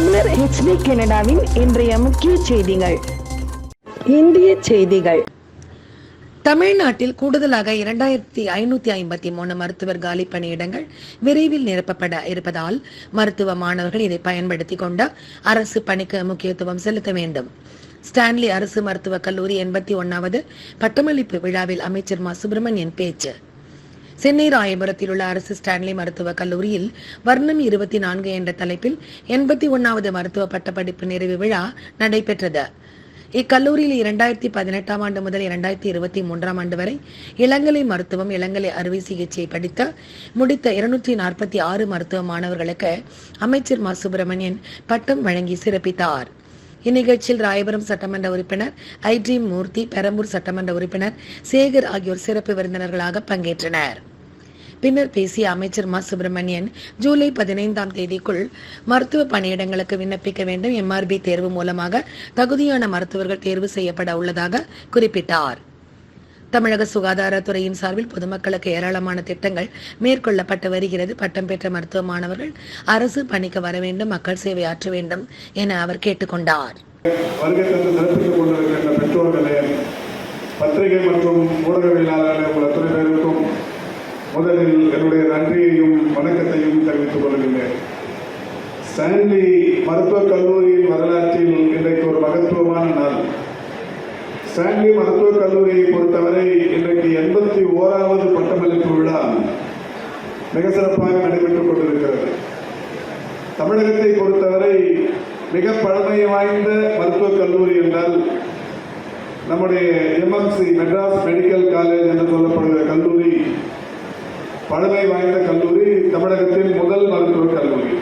தமிழர் ஹெச்டி கனடாவின் இன்றைய முக்கிய செய்திகள். இந்திய செய்திகள். தமிழ்நாட்டில் கூடுதலாக இரண்டாயிரத்தி ஐநூத்தி ஐம்பத்தி மூணு மருத்துவர் காலி பணியிடங்கள் விரைவில் நிரப்பப்பட இருப்பதால் மருத்துவ மாணவர்கள் இதை பயன்படுத்திக் கொண்டு அரசு பணிக்கு முக்கியத்துவம் செலுத்த வேண்டும். ஸ்டான்லி அரசு மருத்துவக் கல்லூரி எண்பத்தி ஒன்னாவது பட்டமளிப்பு விழாவில் அமைச்சர் மா. சுப்பிரமணியன் பேச்சு. சென்னை ராயபுரத்தில் உள்ள அரசு ஸ்டான்லி மருத்துவக் கல்லூரியில் வர்ணம் இருபத்தி நான்கு என்ற தலைப்பில் எண்பத்தி ஒன்னாவது மருத்துவ பட்டப்படிப்பு நிறைவு விழா நடைபெற்றது. இக்கல்லூரியில் இரண்டாயிரத்தி பதினெட்டாம் ஆண்டு முதல் இரண்டாயிரத்தி இருபத்தி மூன்றாம் ஆண்டு வரை இளங்கலை மருத்துவம் இளங்கலை அறுவை சிகிச்சை படித்த முடித்த இருநூற்றி நாற்பத்தி ஆறு மருத்துவ மாணவர்களுக்கு அமைச்சர் மா. சுப்பிரமணியன் பட்டம் வழங்கி சிறப்பித்தார். இந்நிகழ்ச்சியில் ராயபுரம் சட்டமன்ற உறுப்பினர் ஐடி மூர்த்தி பெரம்பூர் சட்டமன்ற உறுப்பினர் சேகர் ஆகியோர் சிறப்பு விருந்தினர்களாக பங்கேற்றனர். பின்னர் பேசிய அமைச்சர் மா. சுப்பிரமணியன் ஜூலை பதினைந்தாம் தேதிக்குள் மருத்துவ பணியிடங்களுக்கு விண்ணப்பிக்க வேண்டும் எம்ஆர்பி தேர்வு மூலமாக தகுதியான மருத்துவர்கள் தேர்வு செய்யப்பட உள்ளதாக குறிப்பிட்டார். தமிழக சுகாதாரத்துறையின் சார்பில் பொதுமக்களுக்கு ஏராளமான திட்டங்கள் மேற்கொள்ளப்பட்டு வருகிறது. பட்டம் பெற்ற மருத்துவ மாணவர்கள் அரசு பணிக்கு வர வேண்டும் மக்கள் சேவை ஆற்ற வேண்டும் என அவர் கேட்டுக்கொண்டார். பெற்றோர்களே பத்திரிகை மற்றும் ஊடகவியலாளர்களே உள்ள துறையினருக்கும் முதலில் என்னுடைய நன்றியையும் வணக்கத்தையும் தெரிவித்துக் கொள்கின்றேன். ஸ்டான்லி மருத்துவக் கல்லூரியின் வரலாற்றில் இன்றைக்கு ஒரு மகத்துவமான நாள். ஸ்டான்லி மருத்துவக் கல்லூரியை பொறுத்தவரை இன்றைக்கு எண்பத்தி ஓராவது பட்டமளிப்பு விழா மிக சிறப்பாக நடைபெற்றுக் கொண்டிருக்கிறது. தமிழகத்தை பொறுத்தவரை மிக பழமை வாய்ந்த மருத்துவக் கல்லூரி என்றால் நம்முடைய எம்எம்சி மெட்ராஸ் மெடிக்கல் காலேஜ் என்று சொல்லப்படுகிற கல்லூரி பழமை வாய்ந்த கல்லூரி தமிழகத்தின் முதல் மருத்துவக் கல்லூரி.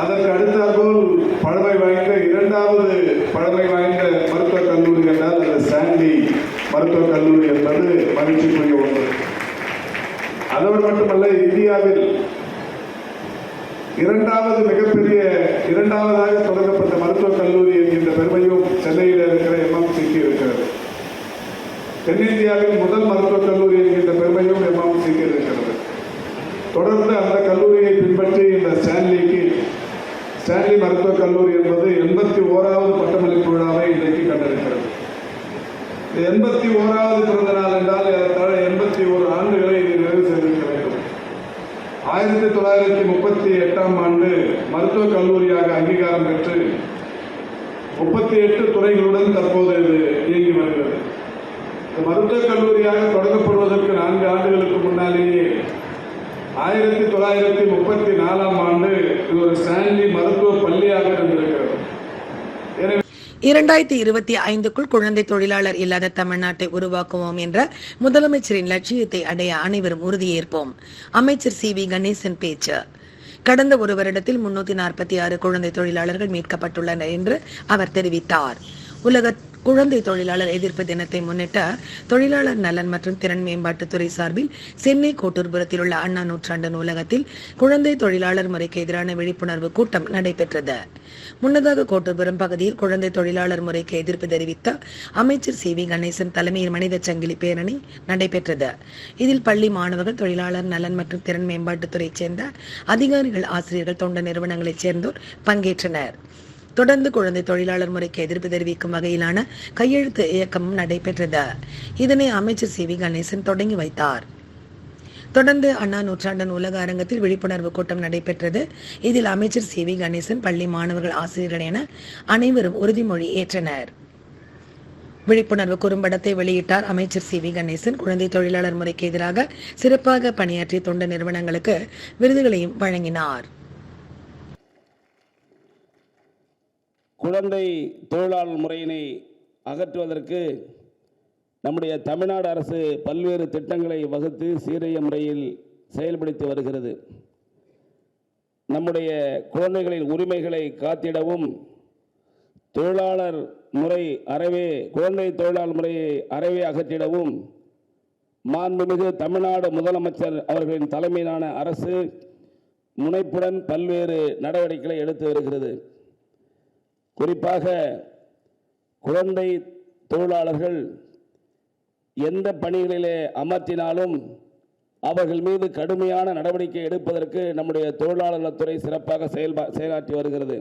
அதற்கு அடுத்தாற்போல் பழமை வாய்ந்த இரண்டாவது பழமை வாய்ந்த மருத்துவக் கல்லூரி என்றால் அந்த சாண்டி மருத்துவக் கல்லூரி என்பது மகிழ்ச்சிக்குரிய ஒன்று. அதோடு மட்டுமல்ல இந்தியாவில் இரண்டாவது மிகப்பெரிய இரண்டாவது தொடர்ந்து அந்த கல்லூரியை பின்பற்றி இந்த ஸ்டான்லிக்கு ஸ்டான்லி மருத்துவக் கல்லூரி என்பது எண்பத்தி ஓராவது பட்டமளிப்பு விழாவை இன்றைக்கு கண்டிருக்கிறது எண்பத்தி ஓராவது பிறந்த நாள் என்றால் ஏறத்தாழ எண்பத்தி ஓரு ஆண்டுகளை இது நிறைவு செய்திருக்க வேண்டும். ஆயிரத்தி தொள்ளாயிரத்தி முப்பத்தி எட்டாம் ஆண்டு மருத்துவக் கல்லூரியாக அங்கீகாரம் பெற்று முப்பத்தி எட்டு துறைகளுடன் தற்போது இது இயங்கி வருகிறது. இந்த மருத்துவக் கல்லூரியாக தொடங்கப்படுவதற்கு நான்கு ஆண்டுகளுக்கு முன்னாலேயே ஆயிரத்தி தொள்ளாயிரத்தி முப்பத்தி நாலாம் ஆண்டு இது ஒரு ஸ்டான்லி மருத்துவ பள்ளியாக இருந்திருக்கிறது. எனவே இரண்டாயிரத்தி இருபத்தி ஐந்துக்குள் குழந்தை தொழிலாளர் இல்லாத தமிழ்நாட்டை உருவாக்குவோம் என்ற முதலமைச்சரின் லட்சியத்தை அடைய அனைவரும் உறுதியேற்போம். அமைச்சர் சி வி கணேசன் பேச்சு. கடந்த ஒரு வருடத்தில் முன்னூத்தி நாற்பத்தி ஆறு குழந்தை தொழிலாளர்கள் மீட்கப்பட்டுள்ளனர் என்று அவர் தெரிவித்தார். உலக குழந்தை தொழிலாளர் எதிர்ப்பு தினத்தை முன்னிட்டு தொழிலாளர் நலன் மற்றும் திறன் மேம்பாட்டுத்துறை சார்பில் சென்னை கோட்டூர்புரத்தில் உள்ள அண்ணா நூற்றாண்டு நூலகத்தில் குழந்தை தொழிலாளர் முறைக்கு எதிரான விழிப்புணர்வு கூட்டம் நடைபெற்றது. முன்னதாக கோட்டூர்புரம் பகுதியில் குழந்தை தொழிலாளர் முறைக்கு எதிர்ப்பு தெரிவித்த அமைச்சர் சி வி கணேசன் தலைமையில் மனித சங்கிலி பேரணி நடைபெற்றது. இதில் பள்ளி மாணவர்கள் தொழிலாளர் நலன் மற்றும் திறன் மேம்பாட்டுத்துறையைச் சேர்ந்த அதிகாரிகள் ஆசிரியர்கள் தொண்டு நிறுவனங்களைச் சேர்ந்தோர் பங்கேற்றனர். தொடர்ந்து குழந்தை தொழிலாளர் முறைக்கு எதிர்ப்பு தெரிவிக்கும் வகையிலான கையெழுத்து இயக்கமும் நடைபெற்றது. இதனை அமைச்சர் சி. வி. கணேசன் தொடங்கி வைத்தார். தொடர்ந்து அண்ணா நூற்றாண்டன் உலக அரங்கத்தில் விழிப்புணர்வு கூட்டம் நடைபெற்றது. இதில் அமைச்சர் சி. வி. கணேசன் பள்ளி மாணவர்கள் ஆசிரியர்கள் என அனைவரும் உறுதிமொழி ஏற்றனர். விழிப்புணர்வு குறும்படத்தை வெளியிட்டார் அமைச்சர் சி. வி. கணேசன். குழந்தை தொழிலாளர் முறைக்கு எதிராக சிறப்பாக பணியாற்றிய தொண்டு நிறுவனங்களுக்கு விருதுகளையும் வழங்கினார். குழந்தை தொழிலாளர் முறையினை அகற்றுவதற்கு நம்முடைய தமிழ்நாடு அரசு பல்வேறு திட்டங்களை வகுத்து சீரிய முறையில் செயல்படுத்தி வருகிறது. நம்முடைய குழந்தைகளின் உரிமைகளை காத்திடவும் தொழிலாளர் முறை அறவே குழந்தை தொழிலாளர் முறையை அறவே அகற்றிடவும் மாண்புமிகு தமிழ்நாடு முதலமைச்சர் அவர்களின் தலைமையிலான அரசு முனைப்புடன் பல்வேறு நடவடிக்கைகளை எடுத்து வருகிறது. குறிப்பாக குழந்தை தொழிலாளர்கள் எந்த பணிகளிலே அமர்த்தினாலும் அவர்கள் மீது கடுமையான நடவடிக்கை எடுப்பதற்கு நம்முடைய தொழிலாளர் துறை சிறப்பாக செயல்பா செயலாற்றி வருகிறது.